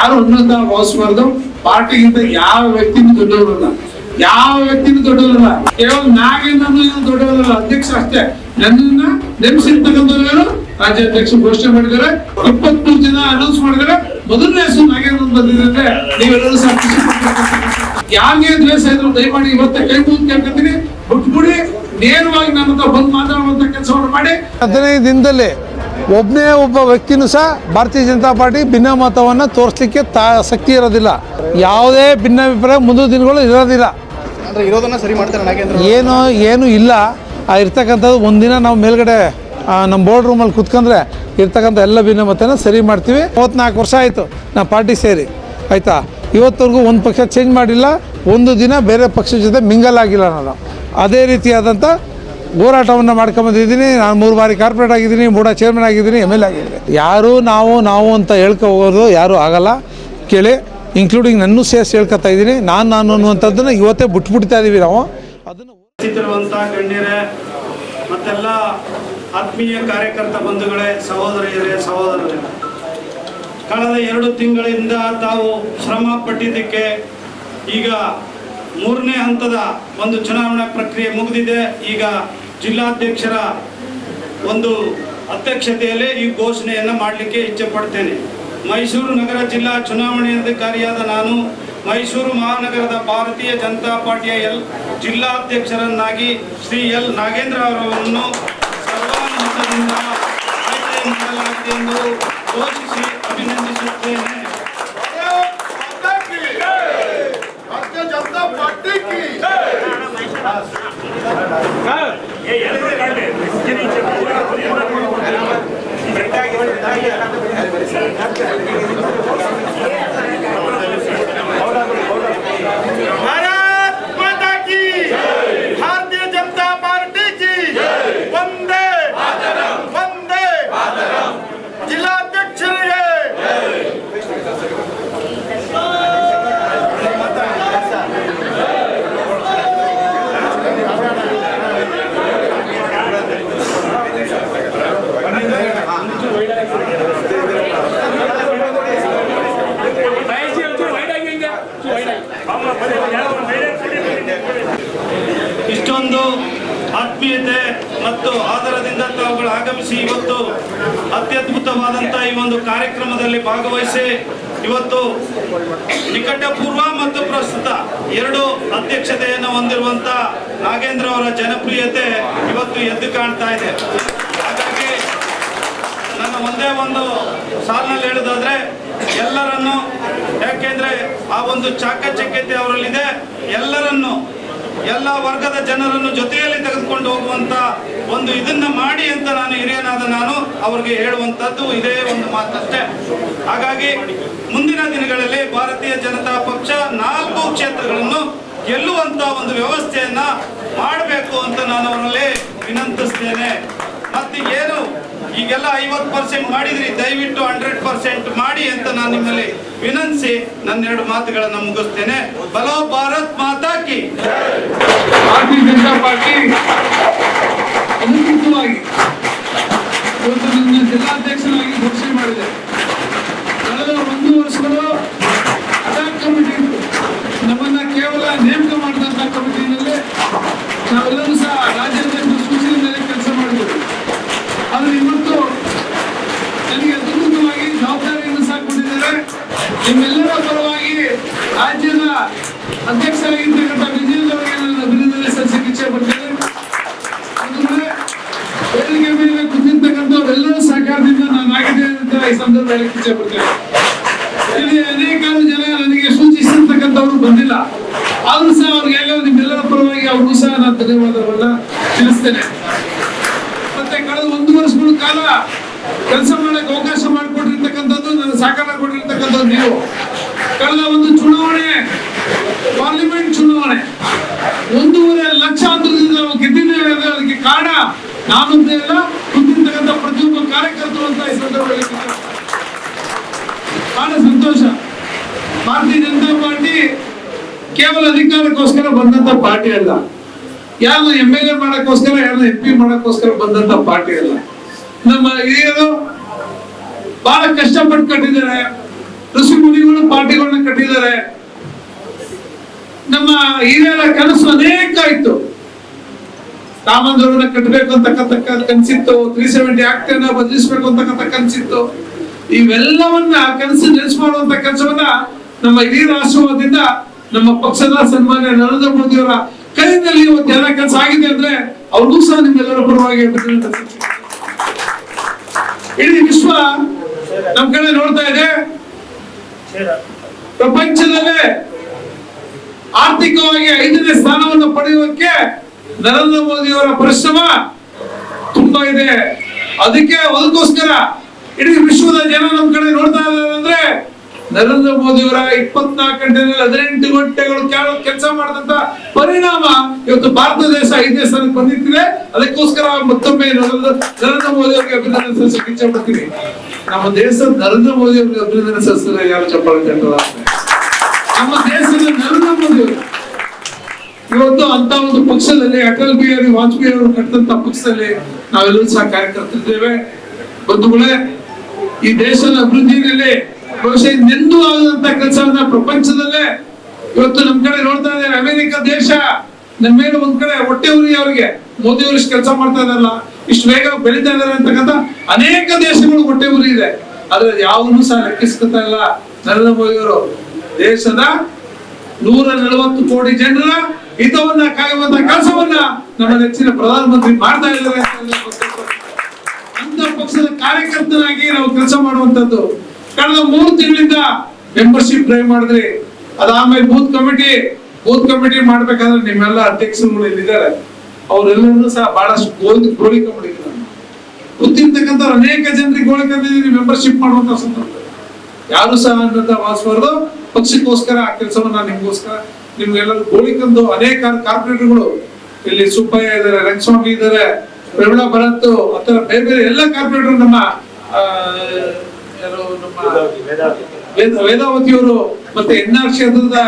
ಯಾರು ಉನ್ನತ ಭಾವಿಸಬಾರ್ದು ಪಾರ್ಟಿಗಿಂತ ಯಾವ ವ್ಯಕ್ತಿನೂ ದೊಡ್ಡವರಲ್ಲ. ಯಾವ ವ್ಯಕ್ತಿನೂ ದೊಡ್ಡವರಲ್ಲ. ಕೇವಲ ನಾಗೇಂದ್ರನು ಏನು ದೊಡ್ಡವರಲ್ಲ. ಅಧ್ಯಕ್ಷ ಅಷ್ಟೇ. ನನ್ನನ್ನ ನೇಮಿಸಿರ್ತಕ್ಕಂಥವ್ರು ಯಾರು ರಾಜ್ಯಾಧ್ಯಕ್ಷ ಘೋಷಣೆ ಮಾಡಿದ್ದಾರೆ. ಇಪ್ಪತ್ಮೂರು ಜನ ಅನೌನ್ಸ್ ಮಾಡಿದ್ದಾರೆ. ಮೊದಲನೇ ಹೆಸರು ನಾಗೇಂದ್ರ ಅಂತ ಬಂದಿದೆ ನೀವೆಲ್ಲರೂ ಪಡ್ಬೇಕು. ಯಾರಿಗೆ ದ್ವೇಷ ಇದ್ರು ದಯಮಾಡಿ ಇವತ್ತ ಕೈ ಮುಂದೆ ಕೇಳ್ಕೊತೀನಿ. ಬಿಟ್ಬಿಡಿ. ನೇರವಾಗಿ ನನ್ನ ಹತ್ರ ಬಂದು ಮಾತಾಡುವಂತ ಕೆಲಸವನ್ನು ಮಾಡಿ. ಹದಿನೈದು ದಿನದಲ್ಲಿ ಒಬ್ಬನೇ ಒಬ್ಬ ವ್ಯಕ್ತಿನೂ ಸಹ ಭಾರತೀಯ ಜನತಾ ಪಾರ್ಟಿ ಭಿನ್ನಮತವನ್ನು ತೋರಿಸ್ಲಿಕ್ಕೆ ತಾ ಶಕ್ತಿ ಇರೋದಿಲ್ಲ. ಯಾವುದೇ ಭಿನ್ನಾಭಿಪ್ರಾಯ ಮುಂದಿನ ದಿನಗಳು ಇರೋದಿಲ್ಲ. ಅಂದ್ರೆ ಇರೋದನ್ನ ಸರಿ ಮಾಡ್ತಾರೆ ನಾಗೇಂದ್ರ ಏನು ಏನು ಇಲ್ಲ. ಆ ಇರ್ತಕ್ಕಂಥದ್ದು ಒಂದಿನ ನಾವು ಮೇಲ್ಗಡೆ ನಮ್ಮ ಬೋರ್ಡ್ ರೂಮಲ್ಲಿ ಕುತ್ಕೊಂಡ್ರೆ ಇರ್ತಕ್ಕಂಥ ಎಲ್ಲ ಭಿನ್ನಮತನ ಸರಿ ಮಾಡ್ತೀವಿ. ಮೂವತ್ತ್ನಾಲ್ಕು ವರ್ಷ ಆಯಿತು ನಾವು ಪಾರ್ಟಿ ಸೇರಿ. ಆಯಿತಾ? ಇವತ್ತವರೆಗೂ ಒಂದು ಪಕ್ಷ ಚೇಂಜ್ ಮಾಡಿಲ್ಲ. ಒಂದು ದಿನ ಬೇರೆ ಪಕ್ಷದ ಜೊತೆ ಮಿಂಗಲ್ ಆಗಿಲ್ಲ ನಾನು. ಅದೇ ರೀತಿಯಾದಂಥ ಹೋರಾಟವನ್ನು ಮಾಡ್ಕೊಂಬಂದಿದ್ದೀನಿ ನಾನು ಮೂರು ಬಾರಿ ಕಾರ್ಪೊರೇಟ್ ಆಗಿದ್ದೀನಿ ಮೂಡ ಚೇರ್ಮನ್ ಆಗಿದ್ದೀನಿ ಎಂ ಎಲ್ ಎ ಆಗಿದ್ದೀನಿ. ಯಾರು ನಾವು ನಾವು ಅಂತ ಹೇಳ್ಕೊ ಹೋಗೋದು ಯಾರೂ ಆಗಲ್ಲ. ಕೇಳಿ ಇನ್ಕ್ಲೂಡಿಂಗ್ ನನ್ನೂ ಸೇರಿಸಿ ಹೇಳ್ಕೊತಾ ಇದ್ದೀನಿ. ನಾನು ನಾನು ಅನ್ನುವಂಥದ್ದನ್ನು ಇವತ್ತೇ ಬಿಟ್ಬಿಡ್ತಾ ಇದ್ದೀವಿ ನಾವು. ಅದನ್ನು ಗಣ್ಯರೇ, ಮತ್ತೆಲ್ಲ ಆತ್ಮೀಯ ಕಾರ್ಯಕರ್ತ ಬಂಧುಗಳೇ, ಸಹೋದರಿಯರೇ, ಸಹೋದರರೇ. ಕಳೆದ ಎರಡು ತಿಂಗಳಿಂದ ತಾವು ಶ್ರಮ ಪಟ್ಟಿದ್ದಕ್ಕೆ ಈಗ ಮೂರನೇ ಹಂತದ ಒಂದು ಚುನಾವಣಾ ಪ್ರಕ್ರಿಯೆ ಮುಗಿದಿದೆ. ಈಗ ಜಿಲ್ಲಾಧ್ಯಕ್ಷರ ಒಂದು ಅಧ್ಯಕ್ಷತೆಯಲ್ಲೇ ಈ ಘೋಷಣೆಯನ್ನು ಮಾಡಲಿಕ್ಕೆ ಇಚ್ಛೆ ಪಡ್ತೇನೆ. ಮೈಸೂರು ನಗರ ಜಿಲ್ಲಾ ಚುನಾವಣಾಧಿಕಾರಿಯಾದ ನಾನು ಮೈಸೂರು ಮಹಾನಗರದ ಭಾರತೀಯ ಜನತಾ ಪಾರ್ಟಿಯ ಎಲ್ ಜಿಲ್ಲಾಧ್ಯಕ್ಷರನ್ನಾಗಿ ಶ್ರೀ ಎಲ್ ನಾಗೇಂದ್ರ ಅವರನ್ನು ಸರ್ವಾನುಮತದಿಂದ ಆಯ್ಕೆ ಮಾಡಲಾಗಿದೆ ಎಂದು ಘೋಷಿಸಿ ಅಭಿನಂದಿಸುತ್ತೇನೆ. भारत ಎರಡು ಅಧ್ಯಕ್ಷತೆಯನ್ನು ಹೊಂದಿರುವಂತ ನಾಗೇಂದ್ರ ಅವರ ಜನಪ್ರಿಯತೆ ಇವತ್ತು ಎದ್ದು ಕಾಣ್ತಾ ಇದೆ. ಹಾಗಾಗಿ ನನ್ನ ಒಂದೇ ಒಂದು ಸಾಲಿನಲ್ಲಿ ಹೇಳೋದಾದ್ರೆ, ಎಲ್ಲರನ್ನು ಯಾಕೆಂದ್ರೆ ಆ ಒಂದು ಚಾಕಚಕ್ಯತೆ ಅವರಲ್ಲಿದೆ, ಎಲ್ಲರನ್ನು, ಎಲ್ಲ ವರ್ಗದ ಜನರನ್ನು ಜೊತೆಯಲ್ಲಿ ತೆಗೆದುಕೊಂಡು ಹೋಗುವಂತ ಒಂದು ಇದನ್ನ ಮಾಡಿ ಅಂತ ನಾನು ಹಿರಿಯನಾದ ನಾನು ಅವ್ರಿಗೆ ಹೇಳುವಂತದ್ದು ಇದೇ ಒಂದು ಮಾತಷ್ಟೇ. ಹಾಗಾಗಿ ಮುಂದಿನ ದಿನಗಳಲ್ಲಿ ಭಾರತೀಯ ಜನತಾ ಪಕ್ಷ ನಾಲ್ಕು ಕ್ಷೇತ್ರಗಳನ್ನು ಗೆಲ್ಲುವಂತ ಒಂದು ವ್ಯವಸ್ಥೆಯನ್ನ ಮಾಡಬೇಕು ಅಂತ ನಾನು ಅವರಲ್ಲಿ ವಿನಂತಿಸ್ತೇನೆ. ಮತ್ತೆ ಏನು? ಈಗೆಲ್ಲ ಐವತ್ತು ಪರ್ಸೆಂಟ್ ಮಾಡಿದ್ರಿ, ದಯವಿಟ್ಟು ಹಂಡ್ರೆಡ್ ಪರ್ಸೆಂಟ್ ಮಾಡಿ ಅಂತ ನಾನು ನಿಮ್ಮಲ್ಲಿ ವಿನಂತಿಸಿ ನನ್ನ ಎರಡು ಮಾತುಗಳನ್ನು ಮುಗಿಸ್ತೇನೆ. ಬಲೋ ಭಾರತ್ ಮಾತಾಕಿ ಭಾರತೀಯ ಜನತಾ ಪಾರ್ಟಿ ಅಧಿಕೃತವಾಗಿ ಜಿಲ್ಲಾಧ್ಯಕ್ಷರಾಗಿ ಘೋಷಣೆ ಮಾಡಿದೆ. ವರ್ಷಗಳು ಅದಾಕ್ ಕಮಿಟಿ ನಮ್ಮನ್ನ ಕೇವಲ ನೇಮಕ ಮಾಡಿದಂತ ಕಮಿಟಿನಲ್ಲಿ ನಾವೆಲ್ಲರೂ ಸಹ ರಾಜ್ಯದ ಸೂಚನೆ ಮೇಲೆ ಕೆಲಸ ಮಾಡಿದ್ದೇವೆ. ಆದರೆ ಇವತ್ತು ನನಗೆ ಅಧಿಕೃತವಾಗಿ ಜವಾಬ್ದಾರಿಯನ್ನು ಸಹ ಕೊಟ್ಟಿದ್ದಾರೆ. ನಿಮ್ಮೆಲ್ಲರ ಪರವಾಗಿ ರಾಜ್ಯದ ಅಧ್ಯಕ್ಷರಾಗಿರ್ತಕ್ಕಂಥ ವಿಜಯದವರಿಗೆ ನಾನು ಅಭಿನಂದನೆ ಸಲ್ಲಿಸಕ್ಕೆ ಇಚ್ಛೆ ಪಡ್ತೇನೆ ವೇದಿಕೆ ಮೇಲೆ ಸಹಕಾರದಿಂದ ನಾನು ಆಗಿದೆ ಅಂತ ಈ ಸಂದರ್ಭದಲ್ಲಿ ಇಚ್ಛೆ ಪಡ್ತೇನೆ ಇಲ್ಲಿ ಅನೇಕಾರು ಜನ ನನಗೆ ಸೂಚಿಸಿರ್ತಕ್ಕಂಥವ್ರು ಬಂದಿಲ್ಲ. ಆದ್ರೂ ಸಹ ಅವ್ರಿಗೆ ನಿಮ್ಮೆಲ್ಲರ ಪರವಾಗಿ ಅವ್ರಿಗೂ ಸಹ ನಾನು ಧನ್ಯವಾದಗಳನ್ನ ತಿಳಿಸ್ತೇನೆ. ಮತ್ತೆ ಕಳೆದ ಒಂದು ವರ್ಷಗಳ ಕಾಲ ಕೆಲಸ ಮಾಡಕ್ಕೆ ಅವಕಾಶ ಮಾಡಿಕೊಟ್ಟಿರ್ತಕ್ಕಂಥದ್ದು, ನನ್ನ ಸಹಕಾರ ಕೊಟ್ಟಿರ್ತಕ್ಕಂಥದ್ದು ನೀವು. ಕಳೆದ ಒಂದು ಚುನಾವಣೆ, ಪಾರ್ಲಿಮೆಂಟ್ ಚುನಾವಣೆ, ಒಂದೂವರೆ ಲಕ್ಷ ಅಂತರದಿಂದ ನಾವು ಗೆದ್ದಿದ್ದೇವೆ ಅಂದ್ರೆ ಅದಕ್ಕೆ ಕಾರಣ ನಾನು ಅಲ್ಲ, ಕುಂತಿರ್ತಕ್ಕಂಥ ಪ್ರತಿಯೊಬ್ಬ ಕಾರ್ಯಕರ್ತರು ಅಂತ ಈ ಸಂದರ್ಭದಲ್ಲಿ ಬಹಳ ಸಂತೋಷ. ಭಾರತೀಯ ಜನತಾ ಪಾರ್ಟಿ ಕೇವಲ ಅಧಿಕಾರಕ್ಕೋಸ್ಕರ ಬಂದಂತ ಪಾರ್ಟಿ ಅಲ್ಲ. ಯಾರನ್ನ ಎಂ ಎಲ್ ಎ ಮಾಡಕ್ಕೋಸ್ಕರ, ಯಾರನ್ನ ಎಂ ಪಿ ಮಾಡಕ್ಕೋಸ್ಕರ ಬಂದಂತ ಪಾರ್ಟಿ ಅಲ್ಲ. ನಮ್ಮ ಹಿರಿಯರು ಬಹಳ ಕಷ್ಟಪಟ್ಟು ಕಟ್ಟಿದ್ದಾರೆ. ಋಷಿ ಮುನಿಗಳು ಪಾರ್ಟಿಗಳನ್ನ ಕಟ್ಟಿದ್ದಾರೆ. ನಮ್ಮ ಹಿರಿಯರ ಕನಸು ಅನೇಕ ಇತ್ತು. ರಾಮಂದಿರವನ್ನ ಕಟ್ಟಬೇಕು ಅಂತಕ್ಕಂಥ ಕನಸಿತ್ತು. ತ್ರೀ ಸೆವೆಂಟಿ ಆಕ್ಟ್ ಬದಲಿಸಬೇಕು ಅಂತಕ್ಕಂಥ ಕನಸಿತ್ತು. ಇವೆಲ್ಲವನ್ನ ಕನಸು ನೆನೆಸ್ ಮಾಡುವಂತ ಕೆಲಸವನ್ನ ನಮ್ಮ ಇಡೀ ರಾಷ್ಟ್ರವಾದಿಂದ ನಮ್ಮ ಪಕ್ಷದ ಸನ್ಮಾನ್ಯ ನರೇಂದ್ರ ಮೋದಿ ಅವರ ಕೈನಲ್ಲಿ ಇವತ್ತು ಎಲ್ಲ ಕೆಲಸ ಆಗಿದೆ ಅಂದ್ರೆ ಅವ್ರಿಗೂ ಸಹ ನಿಮ್ಮೆಲ್ಲರ ಪರವಾಗಿ. ಇಡೀ ವಿಶ್ವ ನಮ್ ಕಡೆ ನೋಡ್ತಾ ಇದೆ ಪ್ರಪಂಚದಲ್ಲೇ ಆರ್ಥಿಕವಾಗಿ ಐದನೇ ಸ್ಥಾನವನ್ನು ಪಡೆಯುವುದಕ್ಕೆ ನರೇಂದ್ರ ಮೋದಿ ಅವರ ಪರಿಶ್ರಮ ತುಂಬಾ ಇದೆ ಅದಕ್ಕೆ ಅದಕ್ಕೋಸ್ಕರ ಇಡೀ ವಿಶ್ವದ ಜನ ನಮ್ ಕಡೆ ನೋಡ್ತಾ ಇದ್ದಾರೆ ಅಂದ್ರೆ ನರೇಂದ್ರ ಮೋದಿ ಅವರ ಇಪ್ಪತ್ನಾಲ್ಕು ಗಂಟೆನಲ್ಲಿ ಹದಿನೆಂಟು ಗಂಟೆಗಳು ಕೆಲಸ ಮಾಡಿದಂತ ಪರಿಣಾಮ ಇವತ್ತು ಭಾರತ ದೇಶ ಐದನೇ ಸ್ಥಾನಕ್ಕೆ ಅದಕ್ಕೋಸ್ಕರ ಮತ್ತೊಮ್ಮೆ ನರೇಂದ್ರ ಮೋದಿ ಅವರಿಗೆ ಅಭಿನಂದನೆ ಇಚ್ಛೆ ಪಡ್ತೀನಿ ನಮ್ಮ ದೇಶದ ನರೇಂದ್ರ ಮೋದಿ ಅವರಿಗೆ ಅಭಿನಂದನೆ ಸಲ್ಲಿಸಿದ್ರೆ ಯಾರು ಚಪ್ಪಾಳೆ ತಟ್ಟಲ್ಲ ನಮ್ಮ ದೇಶದ ನರೇಂದ್ರ ಮೋದಿ ಅವರು. ಇವತ್ತು ಅಂತ ಒಂದು ಪಕ್ಷದಲ್ಲಿ ಅಟಲ್ ಬಿಹಾರಿ ವಾಜಪೇಯಿ ಅವರು ಕಟ್ಟಿದಂತ ಪಕ್ಷದಲ್ಲಿ ನಾವೆಲ್ಲರೂ ಸಹ ಕಾರ್ಯಕರ್ತರಿದ್ದೇವೆ. ಬಂಧುಗಳೇ, ಈ ದೇಶದ ಅಭಿವೃದ್ಧಿಯಲ್ಲಿ ಬಹುಶಃ ನೆಂದು ಆಗದಂತ ಕೆಲಸವನ್ನ ಪ್ರಪಂಚದಲ್ಲೇ ಇವತ್ತು ನಮ್ ಕಡೆ ನೋಡ್ತಾ ಇದ್ದಾರೆ. ಅಮೆರಿಕ ದೇಶ ನಮ್ಮ ಮೇಲೆ ಒಂದ್ ಕಡೆ ಹೊಟ್ಟೆ ಉರಿ ಅವರಿಗೆ. ಮೋದಿ ಅವರು ಇಷ್ಟು ಕೆಲಸ ಮಾಡ್ತಾ ಇದಾರಲ್ಲ ಇಷ್ಟು ಬೇಗ ಬೆಳೀತಾ ಇದಾರೆ ಅಂತಕ್ಕಂಥ ಅನೇಕ ದೇಶಗಳು ಹೊಟ್ಟೆ ಉರಿ ಇದೆ. ಆದ್ರೆ ಯಾವನ್ನೂ ಸಹ ಲೆಕ್ಕಿಸ್ಕೊತಾ ಇಲ್ಲ. ನರೇಂದ್ರ ಮೋದಿ ಅವರು, ದೇಶದ ನೂರ ನಲವತ್ತು ಕೋಟಿ ಜನರ ಹಿತವನ್ನ, ಕಾಯುವಂತ ಕೆಲಸವನ್ನ ನಮ್ಮ ನೆಚ್ಚಿನ ಪ್ರಧಾನಮಂತ್ರಿ ಮಾಡ್ತಾ ಇದ್ದಾರೆ ಅಂತ ಪಕ್ಷದ ಕಾರ್ಯಕರ್ತನಾಗಿ ನಾವು ಕೆಲಸ ಮಾಡುವಂತದ್ದು ಕಳೆದ ಮೂರು ತಿಂಗಳಿಂದ ಮೆಂಬರ್ಶಿಪ್ ಡ್ರೈವ್ ಮಾಡಿದ್ರಿ. ಅದಾದ್ಮೇಲೆ ಬೂತ್ ಕಮಿಟಿ ಬೂತ್ ಕಮಿಟಿ ಮಾಡ್ಬೇಕಾದ್ರೆ ನಿಮ್ಮೆಲ್ಲ ಅಧ್ಯಕ್ಷರುಗಳು ಇಲ್ಲಿದ್ದಾರೆ. ಅವರೆಲ್ಲರೂ ಸಹ ಬಹಳಷ್ಟು ಗೋಧಿ ಗೋಳಿಕೊಂಡಿದ್ರು ಗೊತ್ತಿರ್ತಕ್ಕಂಥ ಅನೇಕ ಜನರಿಗೆ ಗೋಳಿಕೊಂಡಿದ್ದೀರಿ ಮೆಂಬರ್ಶಿಪ್ ಮಾಡುವಂತ ಸಂದರ್ಭ ಯಾರು ಸಹ ಅಂತ ವಾಸಬಾರ್ದು ಪಕ್ಷಕ್ಕೋಸ್ಕರ ಆ ಕೆಲಸವನ್ನ ನಿಮ್ಗೋಸ್ಕರ ನಿಮ್ಗೆಲ್ಲರೂ ಗೋಳಿಕಂದು ಅನೇಕ ಕಾರ್ಪೊರೇಟರ್ಗಳು ಇಲ್ಲಿ ಸುಬ್ಬಯ್ಯ ಇದಾರೆ ರಂಗಸ್ವಾಮಿ ಇದಾರೆ ಪ್ರವೀಣ ಭರತ್ ಆತರ ಬೇರೆ ಬೇರೆ ಎಲ್ಲ ಕಾರ್ಪೊರೇಟರ್ ನಮ್ಮ ಆ, ವೇದಾವತಿಯವರು ಮತ್ತೆ ಎನ್ ಆರ್ ಕ್ಷೇತ್ರದ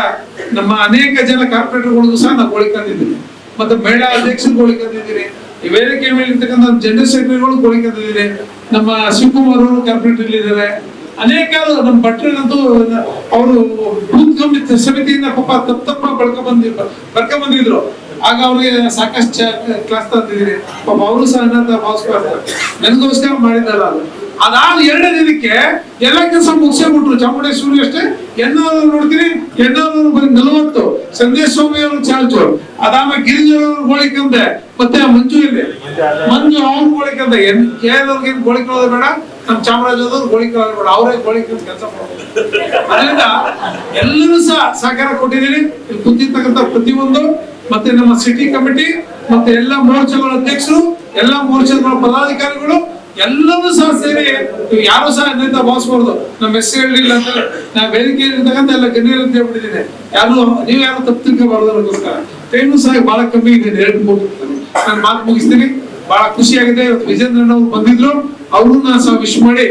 ನಮ್ಮ ಅನೇಕ ಜನ ಕಾರ್ಪೊರೇಟರ್ಗಳಿಗೂ ಸಹ ನಾವು ಗೋಳಿಕೊಂಡಿದ್ದೀವಿ ಮತ್ತೆ ಮಹಿಳಾ ಅಧ್ಯಕ್ಷರು ಗೋಳಿಕೊಂಡಿದ್ದೀರಿ ಈ ವೇದಿಕೆ ಮೇಲೆ ಇರ್ತಕ್ಕಂಥ ಜನರಲ್ ಸೆಕ್ರೆಟರಿಗಳು ಗೋಳಿಕೊಂಡಿದ್ದೀರಿ ನಮ್ಮ ಶಿವಕುಮಾರ್ ಅವರು ಕಾರ್ಪೊರೇಟರ್ ಇದ್ದಾರೆ ಅನೇಕ ನಮ್ಮ ಭಟ್ರನ್ನಂತೂ ಅವರು ಬೂತ್ ಕಮಿಟಿ ಸಮಿತಿಯಿಂದ ಪಾಪ ತಪ್ಪ ತಪ್ಪ ಬಳ್ಕ ಬಂದಿದ್ರು ಬರ್ಕ ಬಂದಿದ್ರು. ಆಗ ಅವ್ರಿಗೆ ಸಾಕಷ್ಟು ಕ್ಲಾಸ್ ತಂದಿದ್ದೀರಿ. ಪಾಪ ಅವರು ಸಹ ಅನ್ನ ಭಾವಿಸ್ಬಾರ್ದು ನನಗೋಸ್ಕರ ಮಾಡಿದ್ದಲ್ಲ ಅದು. ಅದಾದ ಎರಡನೇ ದಿನಕ್ಕೆ ಎಲ್ಲ ಕೆಲಸ ಮುಗಿಸೇ ಬಿಟ್ರು ಚಾಮುಂಡೇಶ್ವರಿ ಅಷ್ಟೇ. ಎನ್ನವರು ನೋಡ್ತೀನಿ ಬರೀ ನಲವತ್ತು. ಸಂದೇಶ್ ಸ್ವಾಮಿ ಅವರು ಚಾರ್ಜ್. ಅದಾದ್ಮೇಲೆ ಗಿರಿಜನವ್ರು ಗೋಳಿಕಂದೆ ಮತ್ತೆ ಮಂಜು ಇಲ್ಲಿ. ಮಂಜು ಅವ್ರು ಗೋಳಿಕಂದೆ ಎನ್ ಕೇರಳವ್ರಿಗೆ ಗೋಳಿ ಗೋಳಿಕೊಳ್ಳೋದು ಬೇಡ ನಮ್ಮ ಚಾಮರಾಜದವ್ರು ಗೋಳಿಕೊಳ್ಳೋದು ಬೇಡ. ಅವರೇ ಗೋಳಿಕೊಂಡು ಕೆಲಸ ಮಾಡ್ಬೋದು ಅದರಿಂದ ಎಲ್ಲರೂ ಸಹ ಸಹಕಾರ ಕೊಟ್ಟಿದ್ದೀನಿ ಇಲ್ಲಿ ಕೂತಿರ್ತಕ್ಕಂಥ ಪ್ರತಿಯೊಂದು ಮತ್ತೆ ನಮ್ಮ ಸಿಟಿ ಕಮಿಟಿ ಮತ್ತೆ ಎಲ್ಲ ಮೋರ್ಚಾಗಳ ಅಧ್ಯಕ್ಷರು, ಎಲ್ಲ ಮೋರ್ಚಾಗಳ ಪದಾಧಿಕಾರಿಗಳು, ಎಲ್ಲರೂ ಸಹ ಸೇರಿ ಯಾರು ಸಹ ಅದರಿಂದ ಭಾವಿಸ್ಬಾರ್ದು. ನಮ್ಮ ಎಸ್ ಹೇಳಲಿಲ್ಲ ಅಂತ ನಾ ವೇದಿಕೆಯಲ್ಲಿ ಇರ್ತಕ್ಕಂಥ ಎಲ್ಲ ಗಣ್ಯರು ಅಂತ ಹೇಳ್ಬಿಟ್ಟಿದ್ದೀನಿ. ಯಾರು, ನೀವು ಯಾರು ತಪ್ಪು ತಿಳ್ಕೋಬಾರ್ದು ಅನ್ನೋದಕ್ಕೋಸ್ಕರ. ಟೈಮು ಸಹ ಬಹಳ ಕಮ್ಮಿ ಇದೆ, ಎರಡು ಮೂರು ನಾನು ಮಾತು ಮುಗಿಸ್ತೀನಿ. ಬಹಳ ಖುಷಿಯಾಗಿದೆ ಇವತ್ತು ವಿಜೇಂದ್ರನ್ ಅವ್ರು ಬಂದಿದ್ರು. ಅವ್ರನ್ನ ಸಹ ವಿಶ್ ಮಾಡಿ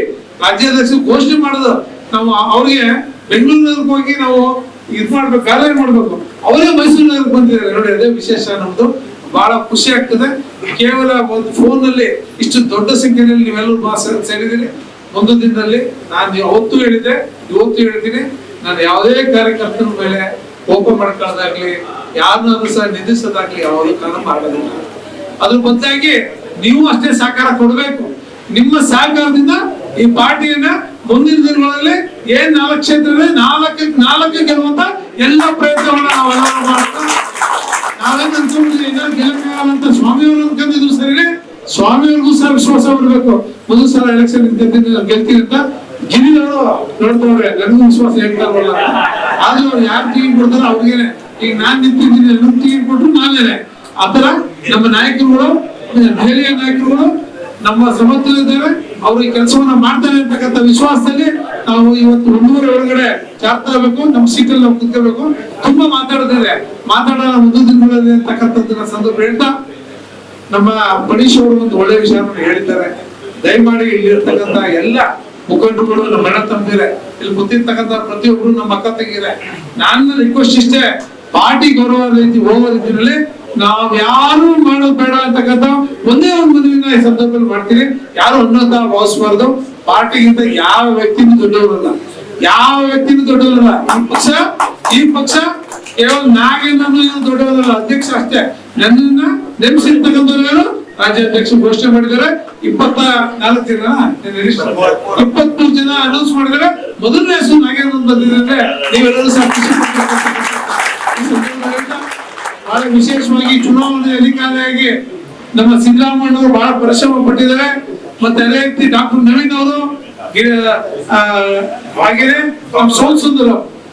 ರಾಜ್ಯಾಧ್ಯಕ್ಷ ಘೋಷಣೆ ಮಾಡೋದು. ನಾವು ಅವ್ರಿಗೆ ಬೆಂಗಳೂರಿಗೆ ಹೋಗಿ ನಾವು ಇದ್ ಮಾಡ್ಬೇಕು, ಕಾರ್ಯ ಮಾಡ್ಬೇಕು. ಅವರೇ ಮೈಸೂರಿನಲ್ಲಿ ಬಂದಿದ್ದಾರೆ. ನೋಡಿ, ಅದೇ ವಿಶೇಷ ನಮ್ದು. ಬಹಳ ಖುಷಿ ಆಗ್ತದೆ. ಕೇವಲ ಒಂದು ಫೋನ್ನಲ್ಲಿ ಇಷ್ಟು ದೊಡ್ಡ ಸಂಖ್ಯೆಯಲ್ಲಿ ನೀವೆಲ್ಲರೂ ಸೇರಿದ್ದೀರಿ. ಒಂದು ದಿನದಲ್ಲಿ ನಾನು ಅವತ್ತು ಹೇಳಿದ್ದೆ, ಇವತ್ತು ಹೇಳ್ತೀನಿ. ನಾನು ಯಾವುದೇ ಕಾರ್ಯಕರ್ತರ ಮೇಲೆ ಕೋಪ ಮಾಡ್ಕೊಳ್ಳೋದಾಗ್ಲಿ, ಯಾರನ್ನಾದ್ರೂ ಸಹ ನಿಂದಿಸೋದಾಗ್ಲಿ ಯಾವಾಗಲೂ ಕಾರಣ ಮಾಡೋದಿಲ್ಲ ಅದ್ರ ಬದಲಾಗಿ ನೀವು ಅಷ್ಟೇ ಸಹಕಾರ ಕೊಡಬೇಕು. ನಿಮ್ಮ ಸಹಕಾರದಿಂದ ಈ ಪಾರ್ಟಿಯನ್ನ ಮುಂದಿನ ದಿನಗಳಲ್ಲಿ ಏನ್ ನಾಲ್ಕು ಕ್ಷೇತ್ರ ಇದೆ ನಾಲ್ಕು ನಾಲ್ಕು ಗೆಲ್ಲುವಂತ ಎಲ್ಲ ಪ್ರಯತ್ನವನ್ನ ನಾವೆಲ್ಲ ಮಾಡ್ತಾ ನಾವೇನ್ ಅನ್ಕೊಂಡಿದ್ವಿ ಗೆಲ್ಲಕ್ಕಾಗಲ್ಲ ಅಂತ ಸ್ವಾಮಿಯವರು ಅನ್ಕೊಂಡಿದ್ರು ಸರಿ ಸ್ವಾಮಿಯವ್ರಿಗೂ ಸಹ ವಿಶ್ವಾಸ ಬಿಡ್ಬೇಕು ಮುಂದಿನ ಸಲ ಎಲೆಕ್ಷನ್ ಗೆಲ್ತೀನಿ ಅಂತ ಗಿರಿಗಳು ನೋಡ್ತವ್ರೆ, ನನಗೂ ವಿಶ್ವಾಸ ಹೇಳ್ತಾರಲ್ಲ ಆದ್ರೂ ಅವ್ರು ಯಾರು ಟಿಕೆಟ್ ಕೊಡ್ತಾರೋ ಅವ್ರಿಗೇನೆ. ಈಗ ನಾನ್ ನಿಂತಿದ್ದೀನಿ ನನ್ ಟಿಕೆಟ್ ಕೊಟ್ರು ನಾನೇನೆ. ಆತರ ನಮ್ಮ ನಾಯಕರುಗಳು ದೆಹಲಿಯ ನಾಯಕರುಗಳು ನಮ್ಮ ಸಮರ್ಥರಿದ್ದಾರೆ ಅವರು ಈ ಕೆಲಸವನ್ನ ಮಾಡ್ತಾರೆ ಅಂತಕ್ಕಂಥ ವಿಶ್ವಾಸದಲ್ಲಿ ನಾವು ಇವತ್ತು ಒಂದೂವರೆ ಒಳಗಡೆ ಇರಬೇಕು ನಮ್ಮ ಸೀಟಲ್ಲಿ ನಾವು ಕುತ್ಕೋಬೇಕು. ತುಂಬಾ ಮಾತಾಡೋದಿದೆ ಮಾತಾಡೋಣ ಮುಂದಿನ ದಿನಗಳಲ್ಲಿ ಅಂತಕ್ಕಂಥದ್ದನ್ನ ಸಂದರ್ಭ ಹೇಳ್ತಾ, ನಮ್ಮ ಪಣೀಶ್ ಅವರು ಒಂದು ಒಳ್ಳೆ ವಿಷಯವನ್ನು ಹೇಳಿದ್ದಾರೆ. ದಯಮಾಡಿ ಇಲ್ಲಿರ್ತಕ್ಕಂಥ ಎಲ್ಲ ಮುಖಂಡರುಗಳು ನಮ್ಮ ಅಣ್ಣ ತಂದಿದೆ ಇಲ್ಲಿ ಗೊತ್ತಿರ್ತಕ್ಕಂಥ ಪ್ರತಿಯೊಬ್ರು ನಮ್ಮ ಅಕ್ಕ ತಂಗಿರೆ, ನಾನು ರಿಕ್ವೆಸ್ಟ್ ಇಷ್ಟೇ, ಪಾರ್ಟಿ ಗೌರವ ರೀತಿ ಹೋಗೋ ರೀತಿಯಲ್ಲಿ ನಾವ್ ಯಾರು ಮಾಡೋದು ಬೇಡ ಅಂತಕ್ಕಂಥ ಒಂದೇ ಒಂದು ಮದುವೆನ ಈ ಸಂದರ್ಭದಲ್ಲಿ ಮಾಡ್ತೀನಿ. ಯಾರು ಅನ್ನೋದ ಭಾವಿಸಬಾರ್ದು ಪಾರ್ಟಿಗಿಂತ ಯಾವ ವ್ಯಕ್ತಿನೂ ದೊಡ್ಡವರಲ್ಲ. ಯಾವ ವ್ಯಕ್ತಿನೂ ದೊಡ್ಡವರಲ್ಲ. ಈ ಪಕ್ಷ ಈ ಪಕ್ಷ ಕೇವಲ ನಾಗೇಂದ್ರನು ಏನು ದೊಡ್ಡವರಲ್ಲ. ಅಧ್ಯಕ್ಷ ಅಷ್ಟೇ. ನನ್ನನ್ನ ನೆಮಿಸಿರ್ತಕ್ಕಂಥವ್ರು ರಾಜ್ಯಾಧ್ಯಕ್ಷ ಘೋಷಣೆ ಮಾಡಿದ್ದಾರೆ. ಇಪ್ಪತ್ತ ನಾಲ್ಕು ಜನ ಇಪ್ಪತ್ಮೂರು ಜನ ಅನೌನ್ಸ್ ಮಾಡಿದ್ದಾರೆ. ಮೊದಲನೇ ಹೆಸರು ನಾಗೇಂದ್ರ ಬಂದಿದೆ ಅಂದ್ರೆ ನೀವೆಲ್ಲರೂ ಸಹ ಬಹಳ ವಿಶೇಷವಾಗಿ ಚುನಾವಣೆ ಅಧಿಕಾರಿಯಾಗಿ ನಮ್ಮ ಸಿದ್ದರಾಮಯ್ಯನವರು ಬಹಳ ಪರಿಶ್ರಮ ಪಟ್ಟಿದ್ದಾರೆ. ಮತ್ತೆ ಅದೇ ರೀತಿ ಡಾಕ್ಟರ್ ನವೀನ್ ಅವರು ಆ, ಸೋಮ್ ಸುಂದರ್.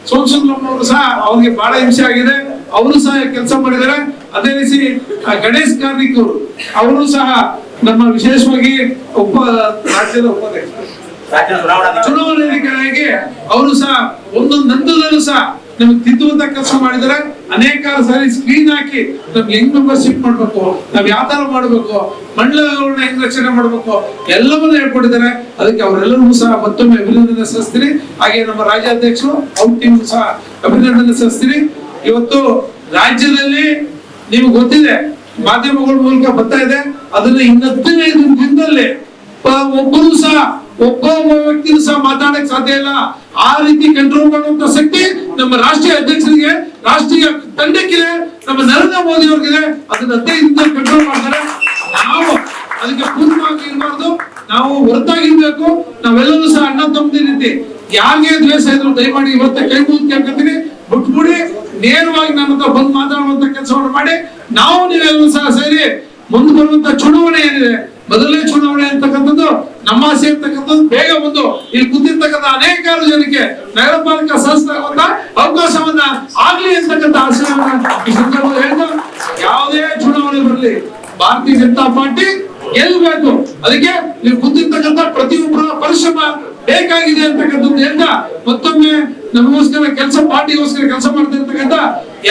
ಸೋಮ್ ಸುಂದರಂ ಅವರು ಸಹ ಅವ್ರಿಗೆ ಬಹಳ ಹಿಂಸೆ ಆಗಿದೆ. ಅವರು ಸಹ ಕೆಲಸ ಮಾಡಿದ್ದಾರೆ. ಅದೇ ರೀತಿ ಗಣೇಶ್ ಕಾರ್ಣಿಕ್ ಅವರು ಅವರು ಸಹ ನಮ್ಮ ವಿಶೇಷವಾಗಿ ಉಪ ರಾಜ್ಯದ ಉಪಾಧ್ಯಕ್ಷ ಚುನಾವಣಾಧಿಕಾರಿಯಾಗಿ ಅವರು ಸಹ ಒಂದೊಂದು ಹಂತದಲ್ಲೂ ಸಹ ನಮ್ಗೆ ತಿದ್ದುವಂತ ಕೆಲಸ ಮಾಡಿದರೆ ಅನೇಕ ಸಾರಿ ಸ್ಕ್ರೀನ್ ಹಾಕಿ ನಮ್ಗೆ ಹೆಂಗ್ ಮೆಂಬರ್ಶಿಪ್ ಮಾಡ್ಬೇಕು, ನಾವ್ ಯಾವ ಮಾಡ್ಬೇಕು, ಮಂಡಲಗಳನ್ನ ಹೆಂಗ್ ರಕ್ಷಣೆ ಮಾಡ್ಬೇಕು, ಎಲ್ಲವನ್ನ ಹೇಳ್ಕೊಟ್ಟಿದ್ದಾರೆ. ಅದಕ್ಕೆ ಅವರೆಲ್ಲರಿಗೂ ಸಹ ಮತ್ತೊಮ್ಮೆ ಅಭಿನಂದನೆ ಸಲ್ಲಿಸ್ತೀನಿ. ಹಾಗೆ ನಮ್ಮ ರಾಜ್ಯಾಧ್ಯಕ್ಷರು ಔಟ್ ಟೀಮ್ ಸಹ ಅಭಿನಂದನೆ ಸಲ್ಲಿಸ್ತೀನಿ. ಇವತ್ತು ರಾಜ್ಯದಲ್ಲಿ ನಿಮ್ಗೆ ಗೊತ್ತಿದೆ, ಮಾಧ್ಯಮಗಳ ಮೂಲಕ ಬರ್ತಾ ಇದೆ. ಅದನ್ನ ಇನ್ನು ಹದಿನೈದು ದಿನದಲ್ಲಿ ಒಬ್ಬರು ಸಹ ಒಬ್ಬ ವ್ಯಕ್ತಿನೂ ಸಹ ಮಾತಾಡಕ್ ಸಾಧ್ಯ ಇಲ್ಲ. ಆ ರೀತಿ ಕಂಟ್ರೋಲ್ ಮಾಡುವಂತ ಶಕ್ತಿ ನಮ್ಮ ರಾಷ್ಟ್ರೀಯ ಅಧ್ಯಕ್ಷರಿಗೆ, ರಾಷ್ಟ್ರೀಯ ತಂಡಕ್ಕಿದೆ. ನಮ್ಮ ನರೇಂದ್ರ ಮೋದಿ ಅವ್ರಿಗಿದೆ. ಅದನ್ನ ಹದಿನೈದು ಕಂಟ್ರೋಲ್ ಮಾಡ್ತಾರೆ. ನಾವು ಅದಕ್ಕೆ ಪೂರ್ವವಾಗಿ ಇರಬಾರ್ದು. ನಾವು ಹೊರತಾಗಿರ್ಬೇಕು. ನಾವೆಲ್ಲರೂ ಸಹ ಅಣ್ಣ ತಮ್ಮದಿ ರೀತಿ. ಯಾರಿಗೆ ದ್ವೇಷ ಇದ್ರು ದಯಮಾಡಿ ಇವತ್ತೇ ಕೈ ಮುಗಿದು ಕೇಳ್ಕೊತೀನಿ. ಬಿಟ್ಬಿಡಿ. ನೇರವಾಗಿ ನನ್ನ ಹತ್ರ ಬಂದು ಮಾತಾಡುವಂತ ಕೆಲಸವನ್ನು ಮಾಡಿ. ನಾವು ನೀವೆಲ್ಲರೂ ಸಹ ಸೇರಿ ಮುಂದೆ ಬರುವಂತ ಚುನಾವಣೆ ಏನಿದೆ ಮೊದಲನೇ ಚುನಾವಣೆ ಅಂತಕ್ಕಂಥದ್ದು ನಮ್ಮ ಆಸೆ ಇರ್ತಕ್ಕಂಥದ್ದು ಬೇಗ ಬಂದು ಇಲ್ಲಿ ಕೂತಿರ್ತಕ್ಕಂಥ ಅನೇಕಾರು ಜನಕ್ಕೆ ನಗರ ಪಾಲಿಕೆ ಸದಸ್ಯರಾಗುವಂತ ಅವಕಾಶವನ್ನ ಆಗ್ಲಿ ಅಂತಕ್ಕಂಥ ಆಶಯವನ್ನ ಈ ಸಂದರ್ಭದಲ್ಲಿ ಹೇಳ್ತಾ ಯಾವುದೇ ಚುನಾವಣೆ ಬರಲಿ, ಭಾರತೀಯ ಜನತಾ ಪಾರ್ಟಿ ಗೆಲ್ಲಬೇಕು. ಅದಕ್ಕೆ ನೀವು ಕೂತಿರ್ತಕ್ಕಂಥ ಪ್ರತಿಯೊಬ್ಬರ ಪರಿಶ್ರಮ ಬೇಕಾಗಿದೆ ಅಂತಕ್ಕಂಥದ್ದು ಹೇಳ್ತಾ ಮತ್ತೊಮ್ಮೆ ನಮಗೋಸ್ಕರ ಕೆಲಸ ಪಾರ್ಟಿಗೋಸ್ಕರ ಕೆಲಸ ಮಾಡ್ತಾ ಇರ್ತಕ್ಕಂಥ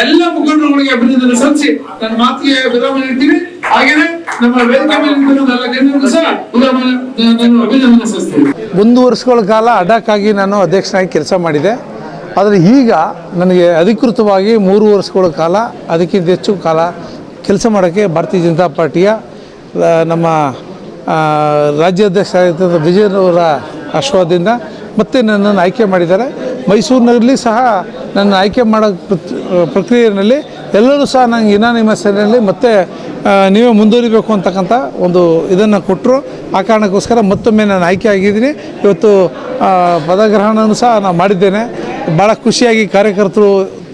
ಎಲ್ಲ ಮುಖಂಡರುಗಳಿಗೆ ಅಭಿನಂದನೆ ಸಲ್ಲಿಸಿ ನನ್ನ ಮಾತಿಗೆ ವಿರಾಮ ನೀಡ್ತೀನಿ ಹಾಗೇನೆ ನಮ್ಮ ವೇದಿಕೆ ಮೇಲೆ ಸಹ ನಾನು ಅಭಿನಂದನೆ ಸಲ್ಲಿಸ್ತೀನಿ. ಒಂದು ವರ್ಷಗಳ ಕಾಲ ಅಡ್ಡಕ್ಕಾಗಿ ನಾನು ಅಧ್ಯಕ್ಷನಾಗಿ ಕೆಲಸ ಮಾಡಿದೆ. ಆದರೆ ಈಗ ನನಗೆ ಅಧಿಕೃತವಾಗಿ ಮೂರು ವರ್ಷಗಳ ಕಾಲ, ಅದಕ್ಕಿಂತ ಹೆಚ್ಚು ಕಾಲ ಕೆಲಸ ಮಾಡೋಕ್ಕೆ ಭಾರತೀಯ ಜನತಾ ಪಾರ್ಟಿಯ ನಮ್ಮ ರಾಜ್ಯಾಧ್ಯಕ್ಷ ವಿಜಯನವರ ಆಶೀರ್ವಾದದಿಂದ ಮತ್ತೆ ನನ್ನನ್ನು ಆಯ್ಕೆ ಮಾಡಿದ್ದಾರೆ. ಮೈಸೂರಿನಲ್ಲಿ ಸಹ ನನ್ನ ಆಯ್ಕೆ ಮಾಡೋ ಪ್ರಕ್ರಿಯೆಯಲ್ಲಿ ಎಲ್ಲರೂ ಸಹ ನಂಗೆ ಇನಾನಿಮಸ್ನಲ್ಲಿ ಮತ್ತೆ ನೀವೇ ಮುಂದುವರಿಬೇಕು ಅಂತಕ್ಕಂಥ ಒಂದು ಇದನ್ನು ಕೊಟ್ಟರು ಆ ಕಾರಣಕ್ಕೋಸ್ಕರ ಮತ್ತೊಮ್ಮೆ ನಾನು ಆಯ್ಕೆ ಆಗಿದ್ದೀನಿ. ಇವತ್ತು ಪದಗ್ರಹಣವನ್ನು ಸಹ ನಾನು ಮಾಡಿದ್ದೇನೆ. ಭಾಳ ಖುಷಿಯಾಗಿ ಕಾರ್ಯಕರ್ತರು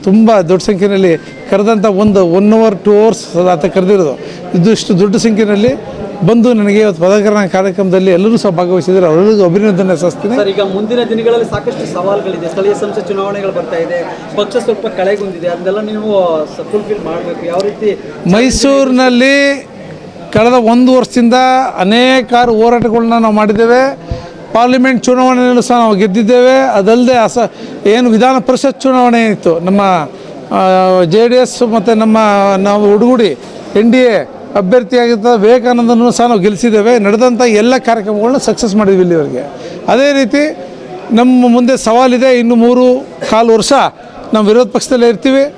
ತುಂಬ ದೊಡ್ಡ ಸಂಖ್ಯೆಯಲ್ಲಿ ಕರೆದಂಥ ಒಂದು ಒನ್ ಅವರ್ ಟೂ ಅವರ್ಸ್ ಅಂತ ಕರೆದಿರೋದು. ಇದಿಷ್ಟು ದೊಡ್ಡ ಸಂಖ್ಯೆಯಲ್ಲಿ ಬಂದು ನನಗೆ ಇವತ್ತು ಪದಗ್ರಹಣ ಕಾರ್ಯಕ್ರಮದಲ್ಲಿ ಎಲ್ಲರೂ ಸಹ ಭಾಗವಹಿಸಿದ್ರೆ ಅವರಿಗೂ ಅಭಿನಂದನೆ ಸಲ್ಲಿಸ್ತೀನಿ. ಸರ್ ಈಗ ಮುಂದಿನ ದಿನಗಳಲ್ಲಿ ಸಾಕಷ್ಟು ಸವಾಲುಗಳಿದೆ. ಸ್ಥಳೀಯ ಸಂಸ್ಥೆ ಚುನಾವಣೆಗಳು ಬರ್ತಾ ಇದೆ. ಪಕ್ಷ ಸ್ವಲ್ಪ ಕಳೆಗುಂದಿದೆ. ಅದನ್ನೆಲ್ಲ ನೀವು ಫುಲ್ಫಿಲ್ ಮಾಡಬೇಕು. ಯಾವ ರೀತಿ ಮೈಸೂರಿನಲ್ಲಿ ಕಳೆದ ಒಂದು ವರ್ಷದಿಂದ ಅನೇಕಾರು ಹೋರಾಟಗಳನ್ನ ನಾವು ಮಾಡಿದ್ದೇವೆ. ಪಾರ್ಲಿಮೆಂಟ್ ಚುನಾವಣೆಯಲ್ಲೂ ಸಹ ನಾವು ಗೆದ್ದಿದ್ದೇವೆ. ಅದಲ್ಲದೆ ಅಸ ಏನು ವಿಧಾನ ಪರಿಷತ್ ಚುನಾವಣೆ ಇತ್ತು. ನಮ್ಮ ಜೆ ಡಿ ಎಸ್ ಮತ್ತು ನಮ್ಮ ನಾವು ಹುಡುಗುಡಿ ಎನ್ ಡಿ ಎ ಅಭ್ಯರ್ಥಿಯಾಗಿದ್ದ ವಿವೇಕಾನಂದನೂ ಸಹ ನಾವು ಗೆಲ್ಲಿಸಿದ್ದೇವೆ. ನಡೆದಂಥ ಎಲ್ಲ ಕಾರ್ಯಕ್ರಮಗಳನ್ನ ಸಕ್ಸಸ್ ಮಾಡಿದ್ವಿ ಇಲ್ಲಿವರೆಗೆ. ಅದೇ ರೀತಿ ನಮ್ಮ ಮುಂದೆ ಸವಾಲಿದೆ. ಇನ್ನು ಮೂರು ಕಾಲು ವರ್ಷ ನಾವು ವಿರೋಧ ಪಕ್ಷದಲ್ಲೇ ಇರ್ತೀವಿ.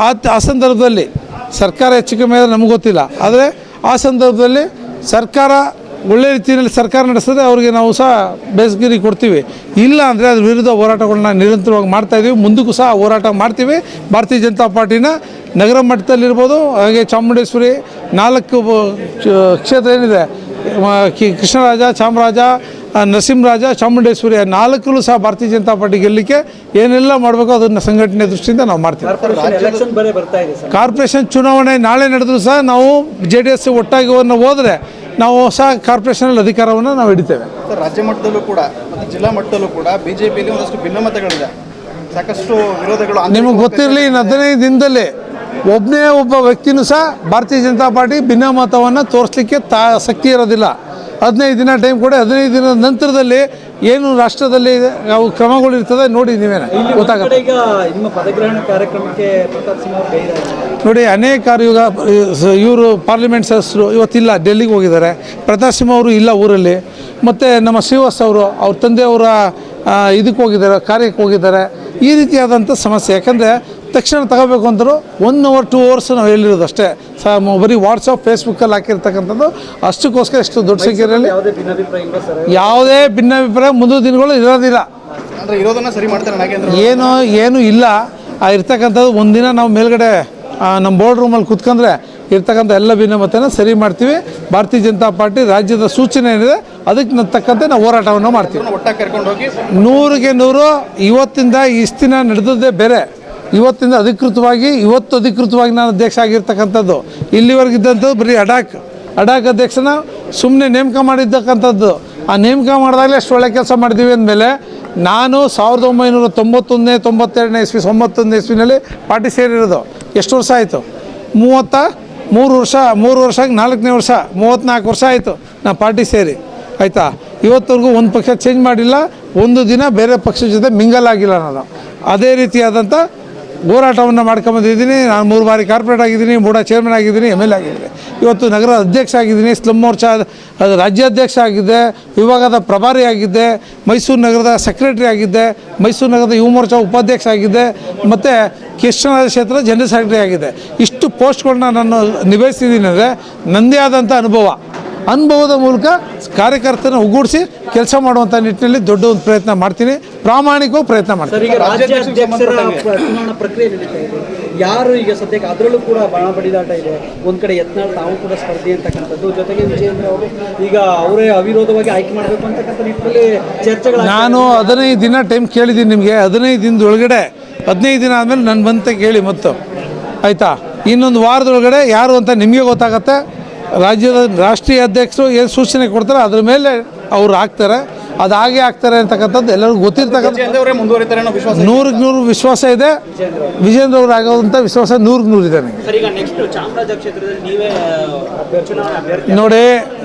ಆ ಆ ಸಂದರ್ಭದಲ್ಲಿ ಸರ್ಕಾರ ಹೆಚ್ಚು ಕಮ್ಮಿ ಆದರೆ ನಮ್ಗೆ ಗೊತ್ತಿಲ್ಲ. ಆದರೆ ಆ ಸಂದರ್ಭದಲ್ಲಿ ಸರ್ಕಾರ ಒಳ್ಳೆ ರೀತಿಯಲ್ಲಿ ಸರ್ಕಾರ ನಡೆಸಿದ್ರೆ ಅವರಿಗೆ ನಾವು ಸಹ ಬೇಸಗಿರಿ ಕೊಡ್ತೀವಿ. ಇಲ್ಲ ಅಂದರೆ ಅದ್ರ ವಿರುದ್ಧ ಹೋರಾಟಗಳನ್ನ ನಿರಂತರವಾಗಿ ಮಾಡ್ತಾಯಿದ್ದೀವಿ ಮುಂದಕ್ಕೂ ಸಹ ಹೋರಾಟ ಮಾಡ್ತೀವಿ. ಭಾರತೀಯ ಜನತಾ ಪಾರ್ಟಿನ ನಗರ ಮಟ್ಟದಲ್ಲಿರ್ಬೋದು ಹಾಗೆ ಚಾಮುಂಡೇಶ್ವರಿ ನಾಲ್ಕು ಕ್ಷೇತ್ರ ಏನಿದೆ ಕೃಷ್ಣರಾಜ ಚಾಮರಾಜ ನರಸಿಂಹರಾಜ ಚಾಮುಂಡೇಶ್ವರಿ ಆ ನಾಲ್ಕಲ್ಲೂ ಸಹ ಭಾರತೀಯ ಜನತಾ ಪಾರ್ಟಿ ಗೆಲ್ಲಲಿಕ್ಕೆ ಏನೆಲ್ಲ ಮಾಡಬೇಕು ಅದನ್ನು ಸಂಘಟನೆ ದೃಷ್ಟಿಯಿಂದ ನಾವು ಮಾಡ್ತೀವಿ. ಕಾರ್ಪೊರೇಷನ್ ಚುನಾವಣೆ ನಾಳೆ ನಡೆದರೂ ಸಹ ನಾವು ಜೆ ಡಿ ಎಸ್ ಒಟ್ಟಾಗಿ ಹೋದರೆ ನಾವು ಹೊಸ ಕಾರ್ಪೊರೇಷನಲ್ಲಿ ಅಧಿಕಾರವನ್ನು ನಾವು ಹಿಡಿತೇವೆ. ಸರ್ ರಾಜ್ಯ ಮಟ್ಟದಲ್ಲೂ ಕೂಡ ಮತ್ತು ಜಿಲ್ಲಾ ಮಟ್ಟದಲ್ಲೂ ಕೂಡ ಬಿಜೆಪಿಯಲ್ಲಿ ಒಂದಷ್ಟು ಭಿನ್ನಮತಗಳಿದೆ ಸಾಕಷ್ಟು ವಿರೋಧಗಳು ನಿಮಗೆ ಗೊತ್ತಿರಲಿ ಇನ್ನು ಹದಿನೈದು ದಿನದಲ್ಲಿ ಒಬ್ಬನೇ ಒಬ್ಬ ವ್ಯಕ್ತಿನೂ ಸಹ ಭಾರತೀಯ ಜನತಾ ಪಾರ್ಟಿ ಭಿನ್ನಮತವನ್ನು ತೋರಿಸ್ಲಿಕ್ಕೆ ತಾ ಶಕ್ತಿ ಇರೋದಿಲ್ಲ. ಹದಿನೈದು ದಿನ ಟೈಮ್ ಕೊಡಿ ಹದಿನೈದು ದಿನದ ನಂತರದಲ್ಲಿ ಏನು ರಾಷ್ಟ್ರದಲ್ಲಿ ಅವು ಕ್ರಮಗಳು ಇರ್ತದೆ ನೋಡಿ ನೀವೇನೆ. ಗೊತ್ತಾಗುತ್ತೆ. ನೋಡಿ ಅನೇಕ ಈಗ ಇವರು ಪಾರ್ಲಿಮೆಂಟ್ ಸದಸ್ಯರು ಇವತ್ತಿಲ್ಲ ಡೆಲ್ಲಿಗೆ ಹೋಗಿದ್ದಾರೆ. ಪ್ರತಾಪ್ ಸಿಂಹ ಅವರು ಇಲ್ಲ ಊರಲ್ಲಿ. ಮತ್ತು ನಮ್ಮ ಶ್ರೀವಾಸ್ ಅವರು ಅವ್ರ ತಂದೆಯವರ ಇದಕ್ಕೆ ಹೋಗಿದ್ದಾರೆ ಕಾರ್ಯಕ್ಕೆ ಹೋಗಿದ್ದಾರೆ. ಈ ರೀತಿಯಾದಂಥ ಸಮಸ್ಯೆ. ಯಾಕಂದರೆ ತಕ್ಷಣ ತಗೋಬೇಕು ಅಂದರು ಒನ್ ಅವರ್ ಟೂ ಅವರ್ಸ್ ನಾವು ಹೇಳಿರೋದು ಅಷ್ಟೇ ಸ ಬರೀ ವಾಟ್ಸಪ್ ಫೇಸ್ಬುಕ್ಕಲ್ಲಿ ಹಾಕಿರ್ತಕ್ಕಂಥದ್ದು ಅಷ್ಟಕ್ಕೋಸ್ಕರ ಎಷ್ಟು ದೊಡ್ಡ ಸಂಖ್ಯೆಯಲ್ಲಿ ಯಾವುದೇ ಭಿನ್ನಾಭಿಪ್ರಾಯ ಮುಂದಿನ ದಿನಗಳು ಇರೋದಿಲ್ಲ. ಅಂದ್ರೆ ಇರೋದನ್ನ ಸರಿ ಮಾಡ್ತಾರೆ ಏನು ಏನು ಇಲ್ಲ. ಆ ಇರ್ತಕ್ಕಂಥದ್ದು ಒಂದಿನ ನಾವು ಮೇಲ್ಗಡೆ ನಮ್ಮ ಬೋರ್ಡ್ ರೂಮಲ್ಲಿ ಕುತ್ಕೊಂಡ್ರೆ ಇರ್ತಕ್ಕಂಥ ಎಲ್ಲ ಭಿನ್ನಮತನ ಸರಿ ಮಾಡ್ತೀವಿ. ಭಾರತೀಯ ಜನತಾ ಪಾರ್ಟಿ ರಾಜ್ಯದ ಸೂಚನೆ ಏನಿದೆ ಅದಕ್ಕೆ ತಕ್ಕಂತೆ ನಾವು ಹೋರಾಟವನ್ನು ಮಾಡ್ತೀವಿ. ಒಟ್ಟಾಗಿ ಕರ್ಕೊಂಡು ಹೋಗಿ ನೂರಿಗೆ ನೂರು ಇವತ್ತಿಂದ ಇಷ್ಟು ದಿನ ನಡೆದದ್ದೇ ಬೇರೆ. ಇವತ್ತಿಂದ ಅಧಿಕೃತವಾಗಿ, ಇವತ್ತು ಅಧಿಕೃತವಾಗಿ ನಾನು ಅಧ್ಯಕ್ಷ ಆಗಿರ್ತಕ್ಕಂಥದ್ದು ಇಲ್ಲಿವರೆಗಿದ್ದಂಥದ್ದು ಬರೀ ಅಡಾಕ್. ಅಡಾಕ್ ಅಧ್ಯಕ್ಷನ ಸುಮ್ಮನೆ ನೇಮಕ ಮಾಡಿದ್ದಕ್ಕಂಥದ್ದು ಆ ನೇಮಕ ಮಾಡಿದಾಗಲೇ ಅಷ್ಟು ಒಳ್ಳೆ ಕೆಲಸ ಮಾಡಿದ್ದೀವಿ ಅಂದಮೇಲೆ ನಾನು ಸಾವಿರದ ಒಂಬೈನೂರ ತೊಂಬತ್ತೊಂದನೇ, ತೊಂಬತ್ತೆರಡನೇ ಇಸ್ವಿ, ತೊಂಬತ್ತೊಂದನೇ ಇಸ್ವಿನಲ್ಲಿ ಪಾರ್ಟಿ ಸೇರಿರೋದು. ಎಷ್ಟು ವರ್ಷ ಆಯಿತು? ಮೂವತ್ತ, ಮೂರು ವರ್ಷ ಮೂರು ವರ್ಷ ನಾಲ್ಕನೇ ವರ್ಷ ಮೂವತ್ತ್ನಾಲ್ಕು ವರ್ಷ ಆಯಿತು ನಾನು ಪಾರ್ಟಿ ಸೇರಿ. ಆಯಿತಾ? ಇವತ್ತವರೆಗೂ ಒಂದು ಪಕ್ಷ ಚೇಂಜ್ ಮಾಡಿಲ್ಲ, ಒಂದು ದಿನ ಬೇರೆ ಪಕ್ಷದ ಜೊತೆ ಮಿಂಗಲ್ ಆಗಿಲ್ಲ ನಾನು. ಅದೇ ರೀತಿಯಾದಂಥ ಹೋರಾಟವನ್ನು ಮಾಡ್ಕೊಂಬಂದಿದ್ದೀನಿ ನಾನು ಮೂರು ಬಾರಿ ಕಾರ್ಪೊರೇಟ್ ಆಗಿದ್ದೀನಿ ಮೂಡ ಚೇರ್ಮನ್ ಆಗಿದ್ದೀನಿ ಎಂ ಎಲ್ ಎ ಆಗಿದ್ದೀನಿ. ಇವತ್ತು ನಗರ ಅಧ್ಯಕ್ಷ ಆಗಿದ್ದೀನಿ, ಸ್ಲಮ್ ಮೋರ್ಚಾ ರಾಜ್ಯಾಧ್ಯಕ್ಷ ಆಗಿದ್ದೆ ವಿಭಾಗದ ಪ್ರಭಾರಿ ಆಗಿದ್ದೆ ಮೈಸೂರು ನಗರದ ಸೆಕ್ರೆಟರಿ ಆಗಿದ್ದೆ ಮೈಸೂರು ನಗರದ ಯುವ ಮೋರ್ಚಾ ಉಪಾಧ್ಯಕ್ಷ ಆಗಿದ್ದೆ ಮತ್ತು ಕೃಷ್ಣರಾಜ ಕ್ಷೇತ್ರ ಜನರಲ್ ಸೆಕ್ರೆಟರಿ ಆಗಿದೆ. ಇಷ್ಟು ಪೋಸ್ಟ್ಗಳನ್ನ ನಾನು ನಿಭಾಯಿಸಿದ್ದೀನಿ ಅಂದರೆ ನನ್ನದೇ ಆದಂಥ ಅನುಭವ. ಅನುಭವದ ಮೂಲಕ ಕಾರ್ಯಕರ್ತನ ಒಗ್ಗೂಡಿಸಿ ಕೆಲಸ ಮಾಡುವಂಥ ನಿಟ್ಟಿನಲ್ಲಿ ದೊಡ್ಡ ಒಂದು ಪ್ರಯತ್ನ ಮಾಡ್ತೀನಿ. ಪ್ರಾಮಾಣಿಕವಾಗಿ ಪ್ರಯತ್ನ ಮಾಡ್ತೀನಿ. ಯಾರು ಈಗ ಸದ್ಯಕ್ಕೆ ಅದರಲ್ಲೂ ಕೂಡ ಬಣ ಬಡಿದಾಟ ಇದೆ. ಒಂದ್ ಕಡೆ ಯತ್ನಾಳ್ ತಾವು ಕೂಡ ಸ್ಪರ್ಧೆ ಅಂತಕ್ಕಂಥದ್ದು. ಜೊತೆಗೆ ವಿಜಯೇಂದ್ರ ಅವರು ಈಗ ಅವರೇ ಅವಿರೋಧವಾಗಿ ಆಯ್ಕೆ ಮಾಡಬೇಕು ಅಂತಕ್ಕಂಥ ನಿಟ್ಟಿನಲ್ಲಿ ಚರ್ಚೆಗಳು ನಾನು ಹದಿನೈದು ದಿನ ಟೈಮ್ ಕೇಳಿದ್ದೀನಿ ನಿಮಗೆ. ಹದಿನೈದು ದಿನದ ಒಳಗಡೆ ಹದಿನೈದು ದಿನ ಆದಮೇಲೆ ನಾನು ಬಂತ ಕೇಳಿ ಮತ್ತು. ಆಯಿತಾ? ಇನ್ನೊಂದು ವಾರದೊಳಗಡೆ ಯಾರು ಅಂತ ನಿಮಗೆ ಗೊತ್ತಾಗತ್ತೆ. ರಾಜ್ಯದ ರಾಷ್ಟ್ರೀಯ ಅಧ್ಯಕ್ಷರು ಏನು ಸೂಚನೆ ಕೊಡ್ತಾರೆ ಅದ್ರ ಮೇಲೆ ಅವ್ರು ಹಾಕ್ತಾರೆ. ಅದು ಹಾಗೆ ಆಗ್ತಾರೆ ಅಂತಕ್ಕಂಥದ್ದು ಎಲ್ಲರಿಗೂ ಗೊತ್ತಿರ್ತಕ್ಕಂಥ ನೂರಿಗೆ ನೂರು ವಿಶ್ವಾಸ ಇದೆ. ವಿಜೇಂದ್ರ ಅವ್ರು. ಆಗೋವಂಥ ವಿಶ್ವಾಸ ನೂರಿಗೆ ನೂರು ಇದೆ ನನಗೆ. ನೋಡಿ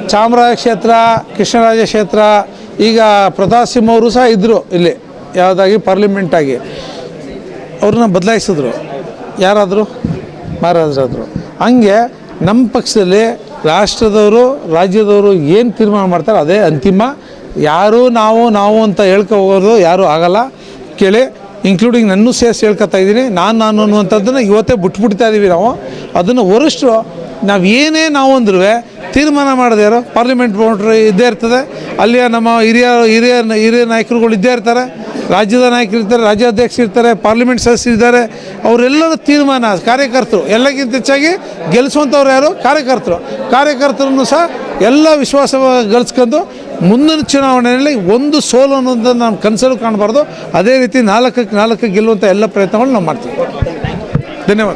ಚಾಮರಾಜ ಕ್ಷೇತ್ರ ಕೃಷ್ಣರಾಜ ಕ್ಷೇತ್ರ ಈಗ ಪ್ರತಾಪ್ ಸಿಂಹ ಅವರು ಸಹ ಇದ್ದರು ಇಲ್ಲಿ ಯಾವುದಾಗಿ ಪಾರ್ಲಿಮೆಂಟಾಗಿ ಅವ್ರನ್ನ ಬದಲಾಯಿಸಿದ್ರು. ಯಾರಾದರೂ? ಮಹಾರಾಜರಾದರು. ಹಂಗೆ ನಮ್ಮ ಪಕ್ಷದಲ್ಲಿ ರಾಷ್ಟ್ರದವರು, ರಾಜ್ಯದವರು ಏನು ತೀರ್ಮಾನ ಮಾಡ್ತಾರೆ ಅದೇ ಅಂತಿಮ. ಯಾರು ನಾವು ನಾವು ಅಂತ ಹೇಳ್ಕೊ ಹೋಗೋದು ಯಾರೂ ಆಗಲ್ಲ. ಕೇಳಿ ಇನ್ಕ್ಲೂಡಿಂಗ್ ನನ್ನೂ ಸೇರಿಸಿ ಹೇಳ್ಕೊತಾ ಇದ್ದೀನಿ. ನಾನು ನಾನು ಅನ್ನುವಂಥದ್ದನ್ನು ಇವತ್ತೇ ಬಿಟ್ಬಿಡ್ತಾ ಇದ್ದೀವಿ ನಾವು. ಅದನ್ನು ವರಿಷ್ಠರು ನಾವು ಏನೇ ನಾವು ಅಂದ್ರೂ ತೀರ್ಮಾನ ಮಾಡದೇ ಯಾರು ಪಾರ್ಲಿಮೆಂಟ್ ಬೌಂಡ್ರಿ ಇದ್ದೇ ಇರ್ತದೆ. ಅಲ್ಲಿಯ ನಮ್ಮ ಹಿರಿಯ ಹಿರಿಯ ಹಿರಿಯ ನಾಯಕರುಗಳು ಇದ್ದೇ ಇರ್ತಾರೆ. ರಾಜ್ಯದ ನಾಯಕರು ಇರ್ತಾರೆ ರಾಜ್ಯಾಧ್ಯಕ್ಷರು ಇರ್ತಾರೆ ಪಾರ್ಲಿಮೆಂಟ್ ಸದಸ್ಯರು ಇದ್ದಾರೆ. ಅವರೆಲ್ಲರ ತೀರ್ಮಾನ, ಕಾರ್ಯಕರ್ತರು, ಎಲ್ಲಕ್ಕಿಂತ ಹೆಚ್ಚಾಗಿ ಗೆಲ್ಲಿಸುವಂಥವ್ರು ಯಾರು? ಕಾರ್ಯಕರ್ತರು. ಕಾರ್ಯಕರ್ತರನ್ನು ಸಹ ಎಲ್ಲ ವಿಶ್ವಾಸ ಗಳಿಸ್ಕೊಂಡು ಮುಂದಿನ ಚುನಾವಣೆಯಲ್ಲಿ ಒಂದು ಸೋಲು ಅನ್ನೋದನ್ನು ನಾವು ಕನಸಲ್ಲೂ ಕಾಣಬಾರ್ದು. ಅದೇ ರೀತಿ ನಾಲ್ಕಕ್ಕೆ ನಾಲ್ಕಕ್ಕೆ ಗೆಲ್ಲುವಂಥ ಎಲ್ಲ ಪ್ರಯತ್ನಗಳು ನಾವು ಮಾಡ್ತೀವಿ. ಧನ್ಯವಾದ.